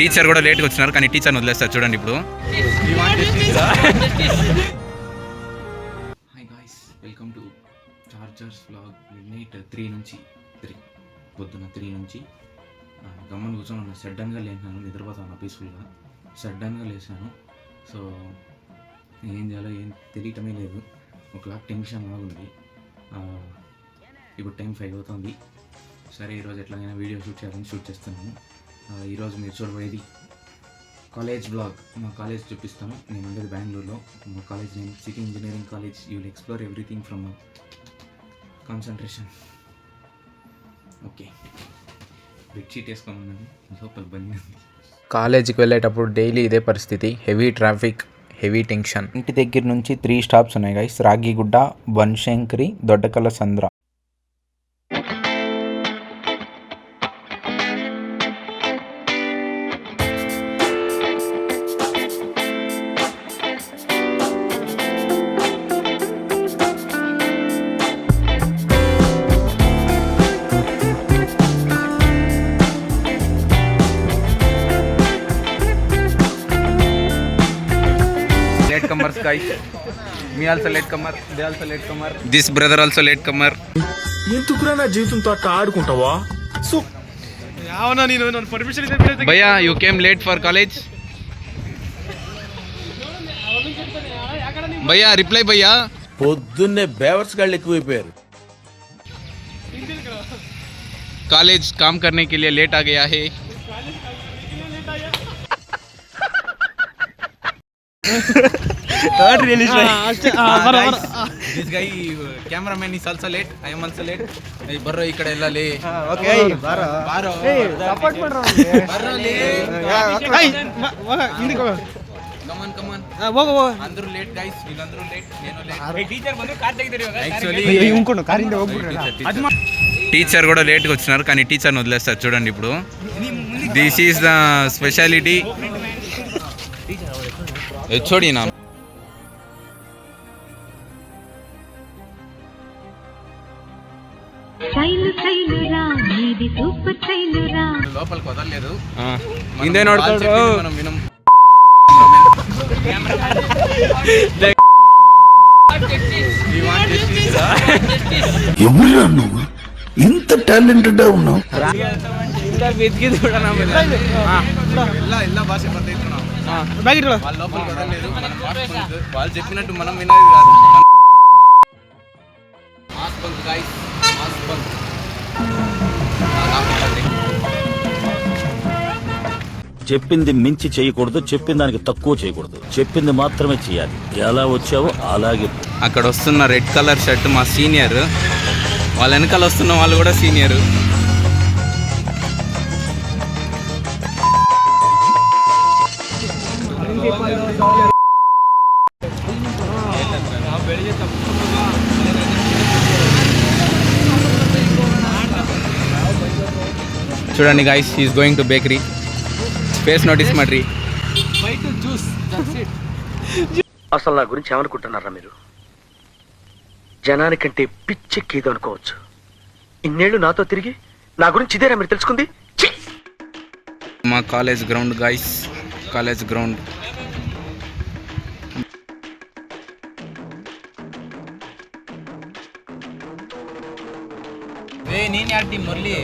Teacher కూడా లేట్గా వచ్చినారు కానీ టీచర్ని వదిలేస్తారు. చూడండి ఇప్పుడు. Hi guys welcome to chargers blog midnight three నుంచి త్రీ పొద్దున త్రీ నుంచి. గమ్మని కూర్చొని ఉన్నా సడన్గా లేచాను నిద్రపోతాను పీస్ఫుల్గా సడన్గా లేచాను సో ఏం చేయాలో ఏం తెలియటమే లేదు. ఒక లాక్ టెన్షన్ బాగుంది ఇప్పుడు టైం ఫైవ్ అవుతుంది. సరే ఈరోజు ఎట్లాగైనా వీడియో షూట్ చేయాలని షూట్ చేస్తున్నాను. ఈరోజు మీరు చూడబోయేది కాలేజ్ బ్లాగ్. మా కాలేజ్ చూపిస్తాను నేను ఉండేది బెంగళూరులో. మా college name city engineering college. You will explore everything from concentration okay bedsheet వేసుకొని ఉన్నాను లోపల బండి కాలేజీకి వెళ్ళేటప్పుడు డైలీ ఇదే పరిస్థితి. హెవీ ట్రాఫిక్ హెవీ టెన్షన్ ఇంటి దగ్గర నుంచి త్రీ స్టాప్స్ ఉన్నాయి guys Ragigudda Banashankari Doddakallasandra. latecomers guys me also latecomer they also latecomer this brother also latecomer ఎందుకురా నా జీవితంతో అట్లా ఆడుకుంటావా సో అవునా నేను నన్ను పర్మిషన్ ఇస్తే భయ్యా you came late for college భయ్యా రిప్లై భయ్యా పొద్దున్నే బేవర్స్ గాళ్ళు ఎక్కువైపోయారు कॉलेज काम करने के लिए लेट आ गया है third realist this guy cameraman is also late i am also late hey ಬರ್ರೋ ಈ ಕಡೆ ಎಲ್ಲ ಲೇ ఓకే బారో ಬಾರೋ సపోర్ట్ ಮಾಡ್ರೋ ಬರ್ರೋ ಲೇ ఏయ్ ఇందుకో ಕಮಾನ್ ಕಮಾನ್ ಹೋಗು ಹೋಗು అందరూ లేట్ గైస్ వీళ్ళందరూ లేట్ నేను లేట్ టీచర్ ಬಂದು ಕಾರ್ ತೆಗೆದಿರಿ యాక్చువల్లీ ఇంకొను కారింద ಹೋಗ್ಬಿಟ್ರೆ టీచర్ కూడా లేట్గా వచ్చినారు కానీ టీచర్ని వదిలేస్తారు చూడండి ఇప్పుడు this is the speciality HOD లోపలికి వదలలేదు ఎవరు నువ్వు ఇంత టాలెంటెడ్ ఉన్నావు వాళ్ళు చెప్పినట్టు మనం వినేది కాదు చెప్పింది మించి చేయకూడదు చెప్పిన దానికి తక్కువ చేయకూడదు. చెప్పింది మాత్రమే చేయాలి. ఎలా వచ్చావో అలాగే అక్కడ వస్తున్న రెడ్ కలర్ షర్ట్ మా సీనియర్. వాళ్ళ వెనకాల వస్తున్న వాళ్ళు కూడా సీనియర్. చూడండి guys is going to bakery space notice mathri అసలు నా గురించి ఏమనుకుంటున్నారా మీరు జనానికంటే పిచ్చెక్కేది అనుకోవచ్చు ఇన్నేళ్లు నాతో తిరిగి నా గురించి ఇదేనా మీరు తెలుసుకుంది ఛీ! మా college ground guys college ground ನೀನ್ ಯಾರ ಟೀಮ್ ಮುರಳಿ